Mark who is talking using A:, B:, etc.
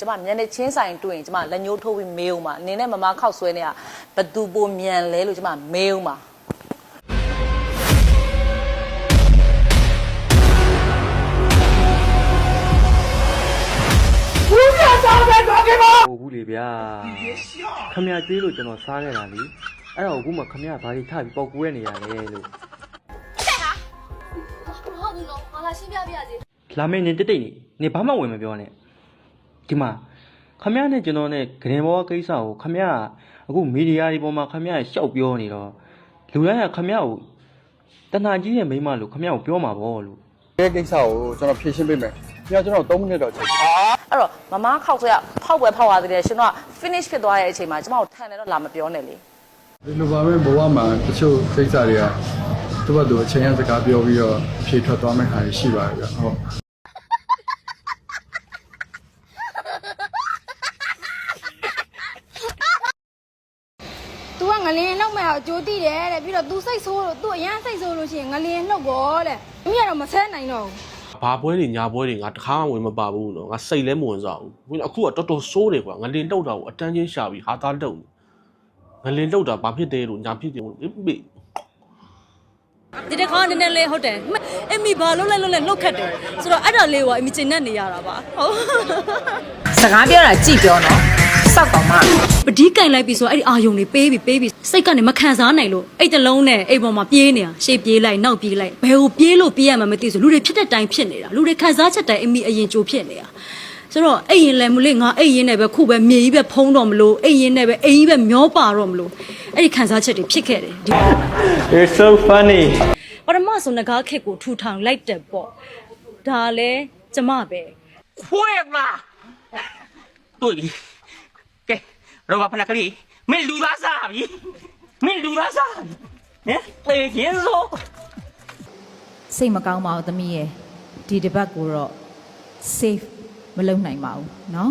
A: ကျမမျက်နှာချင်းဆိုင်တွေ့ရင်ကျမလက်ညှိုးထိုးပြီးမေးဦးမှာနင်းနဲ့မမခောက်ဆွဲနေတာဘသူပိုမြန်လဲလို့ကျမမေးဦးမှာ
B: ဟိုဘူးလေဗျာခမရသေးလို့ကျွန်တော်စားခဲ့တာလေအဲ့တော့အခုမှခမရဘာကြီးထပြီးပေါက်ကွဲနေရလဲလို့
C: မဟုတ်ဘူးနော်ငါလာရှင်းပြပြရစီ
B: လာမင်းနေတိတ်တိတ်နေနေဘာမှဝင်မပြောနဲ့ ဒီမှာခမရနဲ့ကျွန်တော်နဲ့ဂရင်ဘောကိစ္စကိုခမရအခုမီဒီယာတွေပေါ်မှာခမရရှောက်ပြောနေတော့လူတိုင်းကခမရကိုတဏှာကြီးရဲ့မိန်းမလို့ခမရကိုပြောမှာပေါ့လို့
D: ဒီကိစ္စကိုကျွန်တော်ဖြေရှင်းပေးမယ်။ညကျွန်တော်3မိနစ်တော့ချိန်
A: အဲ့တော့မမခောက်ဆွဲကဖောက်ပွဲဖောက်သွားသေးတယ်ရှင်တို့က finish ဖြစ်သွားတဲ့အချိန်မှာကျမတို့ထန်တယ်တော့လာမပြောနဲ့လေ
D: ဒီလိုပါပဲဘဝမှာတချို့ကိစ္စတွေကသူ့ဘက်သူအချိန်ရစကားပြောပြီးတော့ဖြေထွက်သွားမယ့်ဟာတွေရှိပါတယ်ဗျ။ဟုတ်။
E: ငလင်းလောက်မဲ့အကျိုးတည်တယ်တဲ့ပြီးတော့ तू စိတ်ဆိုးလို့ तू အရန်စိတ်ဆိုးလို့ရှိရင်ငလင်းလှုပ်ကောတဲ့။မိကတော့မဆဲနိုင်တော့ဘူး။
F: ဘာပွဲတွေညာပွဲတွေငါတခါမှဝင်မပါဘူးနော်ငါစိတ်လည်းမဝင်စားဘူးအခုကတော်တော်ဆိုးတယ်ကွာငလင်တုတ်တာကိုအတန်းချင်းရှာပြီးဟာသားတုတ်ငလင်တုတ်တာဘာဖြစ်တယ်လို့ညာဖြစ်တယ်လို့မေ
G: ဒီတစ်ခါနည်းနည်းလေးဟုတ်တယ်အမီဘာလို့လဲလို့လဲလှုပ်ခတ်တယ်ဆိုတော့အဲ့ဒါလေးကအမီကျင်နဲ့နေရတာပါဟုတ်
H: စကားပြောတာကြည့်ပြောနော် စောက်ကောင်မ
G: ပဒီကင်လိုက်ပြီဆိုတော့အဲ့ဒီအာယုံတွေပေးပြီးပေးပြီးစိတ်ကနေမခံစားနိုင်လို့အဲ့တလုံးနဲ့အဲ့ပေါ်မှာပြေးနေတာရှေ့ပြေးလိုက်နောက်ပြေးလိုက်ဘယ်ကိုပြေးလို့ပြေးရမှမသိဆိုလူတွေဖြစ်တဲ့တိုင်ဖြစ်နေတာလူတွေခံစားချက်တိုင်အမီအရင်ကြိုဖြစ်နေတာဆိုတော့အဲ့ရင်လည်းမလေးငါအဲ့ရင်နဲ့ပဲခုပဲမြေကြီးပဲဖုံးတော့မလို့အဲ့ရင်နဲ့ပဲအိမ်ကြီးပဲမျောပါတော့မလို့အဲ့ဒီခံစားချက်တွေဖြစ်ခဲ့တယ်ဒီ
B: It's so funny
G: ပထမဆိုငကားခက်ကိုထူထောင်လိုက်တယ်ပေါ့ဒါလည်းကျမပဲ
I: ခွေးမတွေ့ပြီ ကဲရောဘာဖနာကလေးမင်းလူသားစားပြီမင်းလူသားစားဟမ်တေးရင်စို့
H: စိတ်မကောင်းပါဘူးသမီးရဲ့ဒီတစ်ပတ်ကိုတော့ safe မလုပ်နိုင်ပါဘူးเนาะ